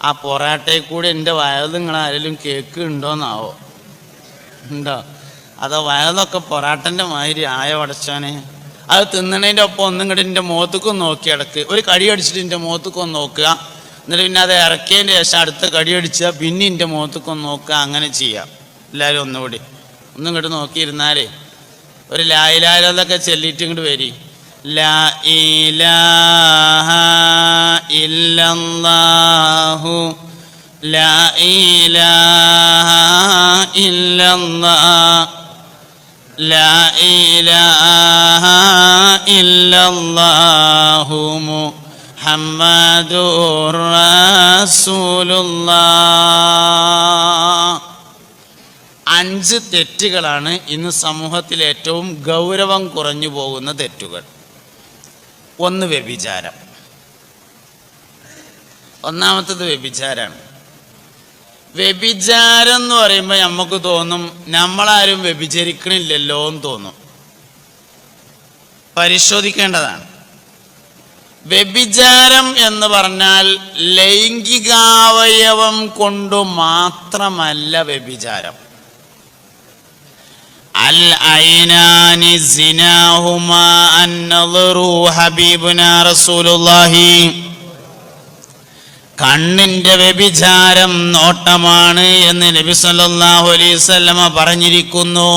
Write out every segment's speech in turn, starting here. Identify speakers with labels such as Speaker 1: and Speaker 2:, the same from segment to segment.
Speaker 1: ആ പൊറാട്ടയിൽ കൂടി എന്റെ വയത് നിങ്ങൾ ആരെങ്കിലും കേക്ക് ഉണ്ടോന്നാവോ ഉണ്ടോ? അതോ വയതൊക്കെ പൊറാട്ടന്റെ മാതിരി ആയ പടച്ചോനെ അത് തിന്നണേന്റെ ഒപ്പം ഒന്നും കൂടി എന്റെ മുഖത്തേക്കും നോക്കി ഇടയ്ക്ക് ഒരു കടി അടിച്ചിട്ട് എന്റെ മുഖത്തേക്കൊന്ന് നോക്കുക. എന്നിട്ട് പിന്നെ അത് ഇറക്കിയതിന്റെ ശേഷം അടുത്ത കടി അടിച്ചാൽ പിന്നെ എന്റെ മുഖത്തേക്കൊന്ന് നോക്കുക. അങ്ങനെ ചെയ്യാം. എല്ലാവരും ഒന്നുകൂടി. ഒന്നും ഇങ്ങോട്ട് നോക്കിയിരുന്നാലേ. ഒരു ലായിലായാലൊക്കെ ചെല്ലിയിട്ട് ഇങ്ങോട്ട് വരി. ലാ ഇലാഹ ഇല്ലല്ലാഹു ലാ ഇലാഹ ഇല്ലല്ലാഹ് لا إله إلا الله محمد رسول الله അഞ്ച് തെറ്റുകളാണ് ഇന്ന് സമൂഹത്തിൽ ഏറ്റവും ഗൗരവം കുറഞ്ഞു പോകുന്ന തെറ്റുകൾ ഒന്ന് വ്യഭിചാരം. ഒന്നാമത്തത് വ്യഭിചാരാണ്. വ്യഭിചാരം എന്ന് പറയുമ്പോൾ നമുക്ക് തോന്നും നമ്മളാരും വ്യഭിചരിക്കണില്ലല്ലോ എന്ന് തോന്നും. പരിശോധിക്കേണ്ടതാണ്. വ്യഭിചാരം എന്ന് പറഞ്ഞാൽ ലൈംഗികാവയവം കൊണ്ടു മാത്രമല്ല വ്യഭിചാരം. അൽ زناهما النظر حبيبنا رسول റസൂലുള്ളാഹി കണ്ണിന്റെ വ്യഭിചാരം നോട്ടമാണ് എന്ന് നബി സല്ലല്ലാഹു അലൈഹി വസല്ലമ പറഞ്ഞിരിക്കുന്നു.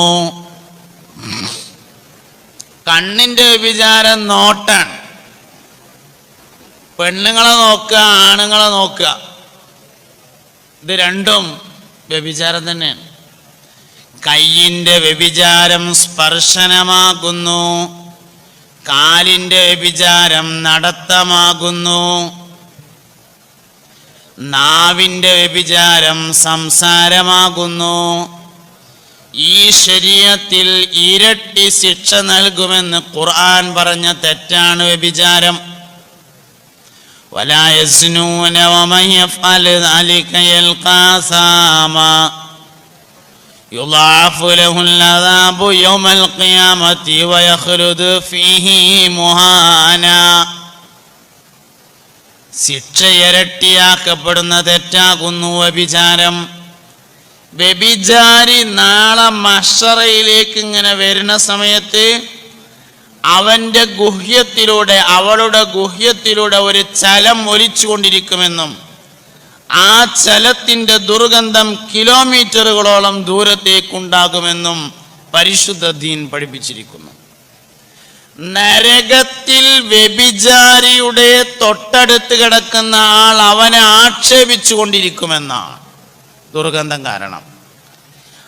Speaker 1: കണ്ണിന്റെ വ്യഭിചാരം നോട്ടാണ്. പെണ്ണുങ്ങളെ നോക്കുക ആണുങ്ങളെ നോക്കുക. ഇത് രണ്ടും വ്യഭിചാരം തന്നെയാണ്. കയ്യിന്റെ വ്യഭിചാരം സ്പർശനമാകുന്നു കാലിന്റെ വ്യഭിചാരം നടത്തമാകുന്നു നാവിൻ്റെ വ്യഭിചാരം സംസാരമാകുന്നു ഈ ശരീരത്തിൽ ഇരട്ടി ശിക്ഷ നൽകുമെന്ന് ഖുർആൻ പറഞ്ഞ തെറ്റാണ് വ്യഭിചാരം ولا يزنون ومن يفعل ذلك يلقى ثاما يضاعف له العذاب يوم القيامة ويخلد فيه مهانا ശിക്ഷ ഇരട്ടിയാക്കപ്പെടുന്ന തെറ്റാകുന്നു വ്യഭിചാരം വ്യഭിചാരി നാളെ മഷറയിലേക്ക് ഇങ്ങനെ വരുന്ന സമയത്ത് അവന്റെ ഗുഹ്യത്തിലൂടെ അവളുടെ ഗുഹ്യത്തിലൂടെ ഒരു ചലം ഒലിച്ചുകൊണ്ടിരിക്കുമെന്നും ആ ചലത്തിന്റെ ദുർഗന്ധം കിലോമീറ്ററുകളോളം ദൂരത്തേക്കുണ്ടാകുമെന്നും പരിശുദ്ധ ദീൻ പഠിപ്പിച്ചിരിക്കുന്നു. നരകത്തിൽ വ്യഭിചാരിയുടെ തൊട്ടടുത്ത് കിടക്കുന്ന ആൾ അവനെ ആക്ഷേപിച്ചു കൊണ്ടിരിക്കുമെന്നാണ് ദുർഗന്ധം കാരണം.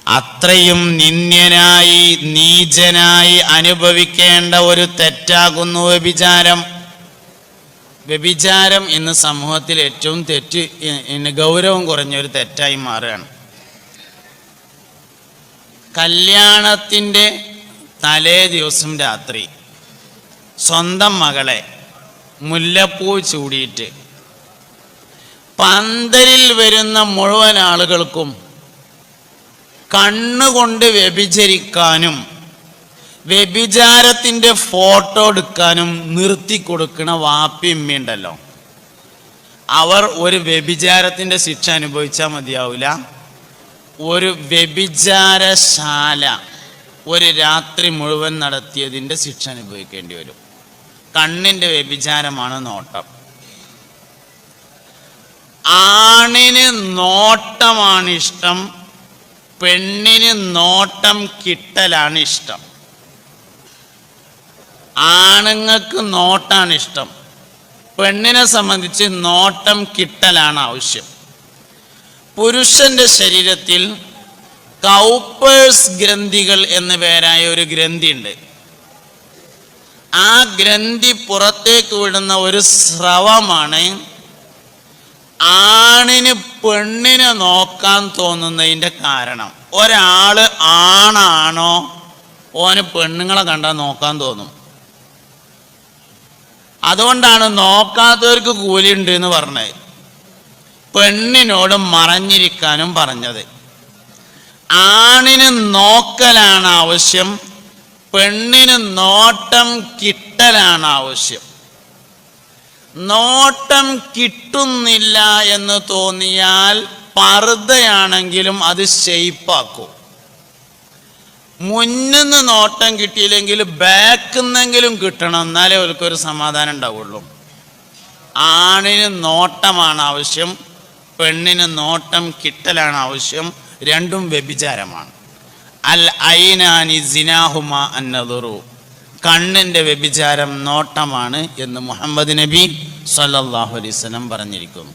Speaker 1: അത്രയും നിന്ദ്യനായി നീചനായി അനുഭവിക്കേണ്ട ഒരു തെറ്റാകുന്നു വ്യഭിചാരം. വ്യഭിചാരം ഇന്ന് സമൂഹത്തിൽ ഏറ്റവും തെറ്റ് ഗൗരവം കുറഞ്ഞൊരു തെറ്റായി മാറുകയാണ്. കല്യാണത്തിന്റെ തലേ ദിവസം രാത്രി സ്വന്തം മകളെ മുല്ലപ്പൂ ചൂടിയിട്ട് പന്തലിൽ വരുന്ന മുഴുവൻ ആളുകൾക്കും കണ്ണുകൊണ്ട് വ്യഭിചരിക്കാനും വ്യഭിചാരത്തിന്റെ ഫോട്ടോ എടുക്കാനും നിർത്തി കൊടുക്കണ വാപ്പിയമ്മയുണ്ടല്ലോ അവർ ഒരു വ്യഭിചാരത്തിന്റെ ശിക്ഷ അനുഭവിച്ചാൽ മതിയാവില്ല ഒരു വ്യഭിചാരശാല ഒരു രാത്രി മുഴുവൻ നടത്തിയതിന്റെ ശിക്ഷ അനുഭവിക്കേണ്ടി വരും. കണ്ണിന്റെ വ്യഭിചാരമാണ് നോട്ടം. ആണിന് നോട്ടമാണ് ഇഷ്ടം പെണ്ണിന് നോട്ടം കിട്ടലാണ് ഇഷ്ടം. ആണുങ്ങൾക്ക് നോട്ടാണ് ഇഷ്ടം. പെണ്ണിനെ സംബന്ധിച്ച് നോട്ടം കിട്ടലാണ് ആവശ്യം. പുരുഷന്റെ ശരീരത്തിൽ കൗപ്പേഴ്സ് ഗ്രന്ഥികൾ എന്ന പേരായ ഒരു ഗ്രന്ഥി ഉണ്ട് ആ ഗ്രന്ഥി പുറത്തേക്ക് വിടുന്ന ഒരു സ്രവമാണ് ആണിന് പെണ്ണിനെ നോക്കാൻ തോന്നുന്നതിന്റെ കാരണം. ഒരാൾ ആണാണോ ഓന് പെണ്ണുങ്ങളെ കണ്ടാൽ നോക്കാൻ തോന്നും. അതുകൊണ്ടാണ് നോക്കാത്തവർക്ക് കൂലിയുണ്ട് എന്ന് പറഞ്ഞത്. പെണ്ണിനോട് മറഞ്ഞിരിക്കാനും പറഞ്ഞത്. ആണിന് നോക്കലാണ് ആവശ്യം പെണ്ണിന് നോട്ടം കിട്ടലാണ് ആവശ്യം. നോട്ടം കിട്ടുന്നില്ല എന്ന് തോന്നിയാൽ പർദ്ദയാണെങ്കിലും അത് ഷെയ്പ്പാക്കും മുന്നിന്ന് നോട്ടം കിട്ടിയില്ലെങ്കിൽ ബാക്കിന്നെങ്കിലും കിട്ടണം. എന്നാലേ അവർക്കൊരു സമാധാനം ഉണ്ടാവുള്ളൂ. ആണിന് നോട്ടമാണ് ആവശ്യം പെണ്ണിന് നോട്ടം കിട്ടലാണ് ആവശ്യം രണ്ടും വ്യഭിചാരമാണ്. അൽ ഐനാനി സിനാഹുമ അന്നതുറു കണ്ണിന്റെ വ്യഭിചാരം നോട്ടമാണ് എന്ന് മുഹമ്മദ് നബി സല്ലാഹു അലൈഹി വസല്ലം പറഞ്ഞിരിക്കുന്നു.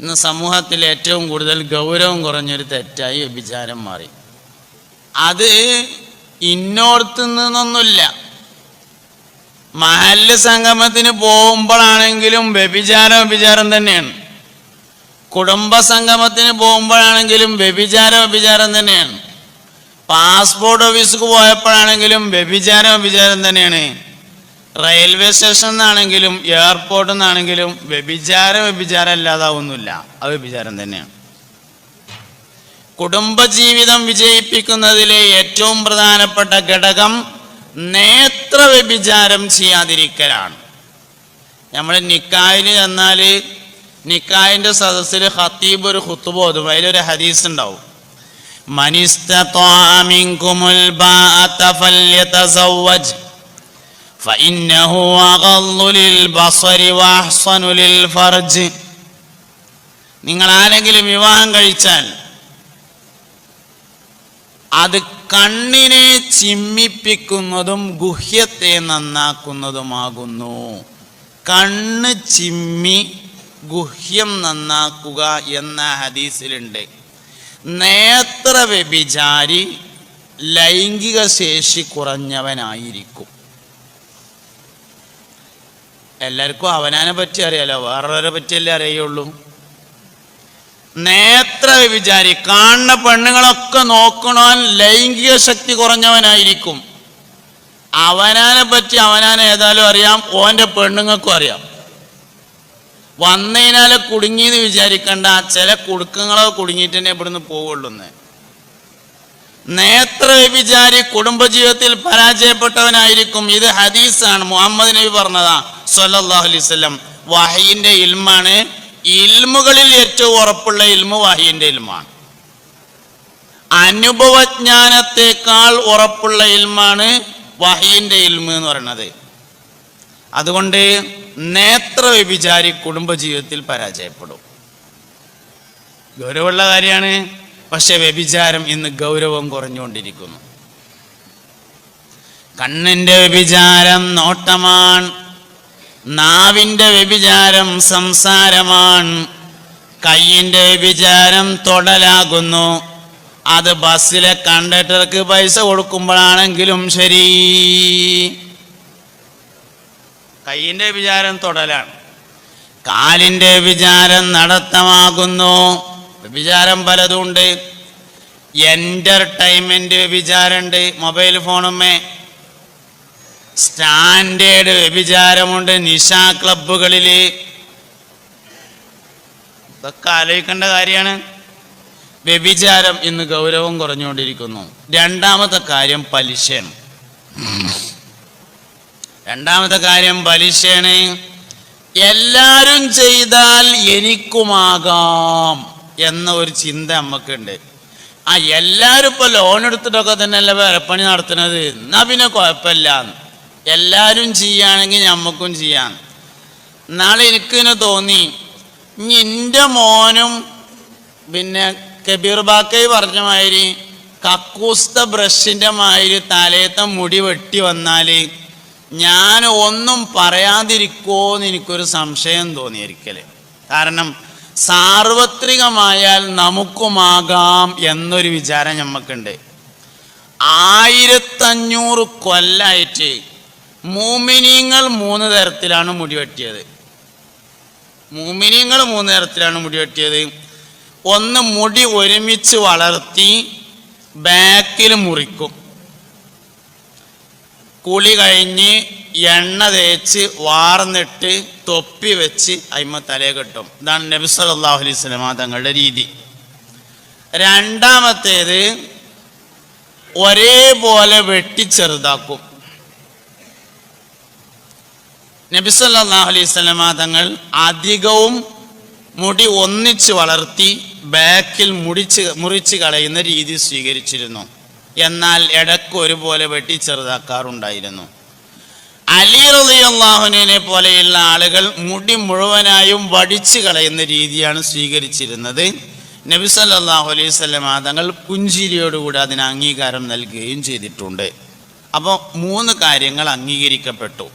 Speaker 1: ഇന്ന് സമൂഹത്തിൽ ഏറ്റവും കൂടുതൽ ഗൗരവം കുറഞ്ഞൊരു തെറ്റായി വ്യഭിചാരം മാറി. അത് ഇന്നോടത്ത് നിന്നൊന്നുമില്ല മഹല്ല് സംഗമത്തിന് പോകുമ്പോഴാണെങ്കിലും വ്യഭിചാരം വ്യഭിചാരം തന്നെയാണ്. കുടുംബ സംഗമത്തിന് പോകുമ്പോഴാണെങ്കിലും വ്യഭിചാരം വ്യഭിചാരം തന്നെയാണ്. പാസ്പോർട്ട് ഓഫീസിൽ പോയപ്പോഴാണെങ്കിലും വ്യഭിചാരം വ്യഭിചാരം തന്നെയാണ്. റെയിൽവേ സ്റ്റേഷൻ നിന്നാണെങ്കിലും എയർപോർട്ടിൽ നിന്നാണെങ്കിലും വ്യഭിചാരം വ്യഭിചാരം അല്ലാതാവുന്നില്ല. അത് വ്യഭിചാരം തന്നെയാണ്. കുടുംബജീവിതം വിജയിപ്പിക്കുന്നതിലെ ഏറ്റവും പ്രധാനപ്പെട്ട ഘടകം നേത്ര വ്യഭിചാരം ചെയ്യാതിരിക്കലാണ്. നമ്മൾ നിക്കായിൽ ചെന്നാൽ നിക്കായിന്റെ സദസ്സിൽ ഹത്തീബ് ഒരു ഹുത്തുബോധം അതിലൊരു ഹദീസ് ഉണ്ടാവും നിങ്ങൾ ആരെങ്കിലും വിവാഹം കഴിച്ചാൽ അത് കണ്ണിനെ ചിമ്മിപ്പിക്കുന്നതും ഗുഹ്യത്തെ നന്നാക്കുന്നതുമാകുന്നു. കണ്ണ് ചിമ്മി ഗുഹ്യം നന്നാക്കുക എന്ന ഹദീസിലുണ്ട്. നേത്ര വ്യഭിചാരി ലൈംഗിക ശേഷി കുറഞ്ഞവനായിരിക്കും. എല്ലാവർക്കും അവനാനെ പറ്റി അറിയാലോ? വേറൊരെ പറ്റിയല്ലേ അറിയുള്ളൂ? നേത്ര വിചാരി കാണുന്ന പെണ്ണുങ്ങളൊക്കെ നോക്കണവൻ ലൈംഗിക ശക്തി കുറഞ്ഞവനായിരിക്കും. അവനാനെ പറ്റി അവനാനെ ഏതായാലും അറിയാം ഓന്റെ പെണ്ണുങ്ങൾക്കും അറിയാം. വന്നതിനാലെ കുടുങ്ങിയെന്ന് വിചാരിക്കണ്ട ചില കുടുക്കങ്ങളോ കുടുങ്ങിയിട്ട് തന്നെ ഇവിടുന്ന് പോവുള്ളൂന്ന്. നേത്ര വ്യഭിചാരി കുടുംബജീവിതത്തിൽ പരാജയപ്പെട്ടവനായിരിക്കും. ഇത് ഹദീസാണ്. മുഹമ്മദ് നബി പറഞ്ഞതാ സല്ലാഹു അലൈഹി വസല്ലം. വഹയിന്റെ ഇൽമാണ് ഇൽമുകളിൽ ഏറ്റവും ഉറപ്പുള്ള ഇൽമു വഹയിന്റെ ഇൽമാണ്. അനുഭവജ്ഞാനത്തെക്കാൾ ഉറപ്പുള്ള ഇൽമാണ് വഹയിന്റെ ഇൽമ എന്ന് പറയുന്നത്. അതുകൊണ്ട് നേത്ര വ്യഭിചാരി കുടുംബജീവിതത്തിൽ പരാജയപ്പെടും. ഗൗരവമുള്ള കാര്യമാണ് പക്ഷെ വ്യഭിചാരം ഇന്ന് ഗൗരവം കുറഞ്ഞുകൊണ്ടിരിക്കുന്നു. കണ്ണിന്റെ വ്യഭിചാരം നോട്ടമാണ്. നാവിന്റെ വ്യഭിചാരം സംസാരമാണ് കയ്യിന്റെ വ്യഭിചാരം തൊടലാകുന്നു. അത് ബസ്സിലെ കണ്ടക്ടർക്ക് പൈസ കൊടുക്കുമ്പോഴാണെങ്കിലും ശരി. കയ്യിന്റെ വിചാരം തൊടലാണ്. കാലിന്റെ വിചാരം നടത്തമാകുന്നു. വിചാരം പലതുണ്ട്. എന്റർടൈൻമെന്റ് വിചാരമുണ്ട് മൊബൈൽ ഫോണുമേ സ്റ്റാൻഡേർഡ് വ്യഭിചാരമുണ്ട് നിശാ ക്ലബുകളിൽ ഇതൊക്കെ ആലോചിക്കേണ്ട കാര്യമാണ്. വ്യഭിചാരം ഇന്ന് ഗൗരവം കുറഞ്ഞുകൊണ്ടിരിക്കുന്നു. രണ്ടാമത്തെ കാര്യം പലിശയാണ്. രണ്ടാമത്തെ കാര്യം പലിശയാണ്. എല്ലാവരും ചെയ്താൽ എനിക്കുമാകാം എന്ന ഒരു ചിന്ത നമുക്കുണ്ട് ആ എല്ലാവരും ഇപ്പോൾ ലോൺ എടുത്തിട്ടൊക്കെ തന്നെയല്ലേ പണി നടത്തുന്നത്? എന്നാ പിന്നെ കുഴപ്പമില്ല എല്ലാവരും ചെയ്യുകയാണെങ്കിൽ നമുക്കും ചെയ്യാം. നാളെ എനിക്കിങ്ങനെ തോന്നി ഇനി എന്റെ മോനും പിന്നെ കബീർ ബാക്കൈ പറഞ്ഞ മാതിരി കക്കൂസ്ത ബ്രഷിന്റെ മാതിരി തലേത്തെ മുടി വെട്ടി വന്നാൽ ഞാൻ ഒന്നും പറയാതിരിക്കുമോ എന്ന് എനിക്കൊരു സംശയം തോന്നിയിരിക്കൽ കാരണം സാർവത്രികമായാൽ നമുക്കുമാകാം എന്നൊരു വിചാരം നമുക്കുണ്ട് ആയിരത്തഞ്ഞൂറ് കൊല്ലായിട്ട് മൂമിനിങ്ങൾ മൂന്ന് തരത്തിലാണ് മുടിവെട്ടിയത്. മൂമിനിങ്ങൾ മൂന്ന് തരത്തിലാണ് മുടിവെട്ടിയത്. ഒന്ന് മുടി ഒരുമിച്ച് വളർത്തി ബാക്കിൽ മുറിക്കും. കുളി കഴിഞ്ഞ് എണ്ണ തേച്ച് വാർന്നിട്ട് തൊപ്പി വെച്ച് അയിമ തലയെ കെട്ടും. ഇതാണ് നബി സല്ലല്ലാഹു അലൈഹി വസല്ലമ തങ്ങളുടെ രീതി. രണ്ടാമത്തേത് ഒരേപോലെ വെട്ടി ചെറുതാക്കും. നബിസല്ലാഹു അലൈഹി സ്വലമ തങ്ങൾ അധികവും മുടി ഒന്നിച്ച് വളർത്തി ബാക്കിൽ മുടിച്ച് മുറിച്ച് കളയുന്ന രീതി സ്വീകരിച്ചിരുന്നു. എന്നാൽ ഇടയ്ക്ക് ഒരുപോലെ വെട്ടി ചെറുതാക്കാറുണ്ടായിരുന്നു. അലി റളിയല്ലാഹുനെ പോലെയുള്ള ആളുകൾ മുടി മുഴുവനായും വടിച്ചു കളയുന്ന രീതിയാണ് സ്വീകരിച്ചിരുന്നത്. നബി സല്ലല്ലാഹു അലൈഹി വസല്ലമ തങ്ങൾ പുഞ്ചിരിയോടുകൂടി അതിന് അംഗീകാരം നൽകുകയും ചെയ്തിട്ടുണ്ട്. അപ്പോൾ മൂന്ന് കാര്യങ്ങൾ അംഗീകരിക്കപ്പെട്ടു.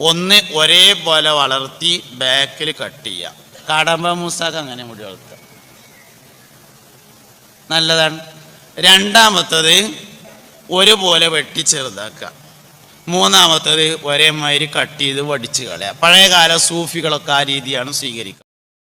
Speaker 1: ഒന്ന് ഒരേപോലെ വളർത്തി ബാക്കിൽ കട്ട് ചെയ്യുക കടമ്പ മൂസാക്ക് അങ്ങനെ മുടി വളർത്തുക. നല്ലതാണ്. രണ്ടാമത്തത് ഒരുപോലെ വെട്ടി ചെറുതാക്കുക. മൂന്നാമത്തത് ഒരേമാതിരി കട്ട് ചെയ്ത് വടിച്ച് കളയുക. പഴയകാല സൂഫികളൊക്കെ ആ രീതിയാണ് സ്വീകരിക്കുക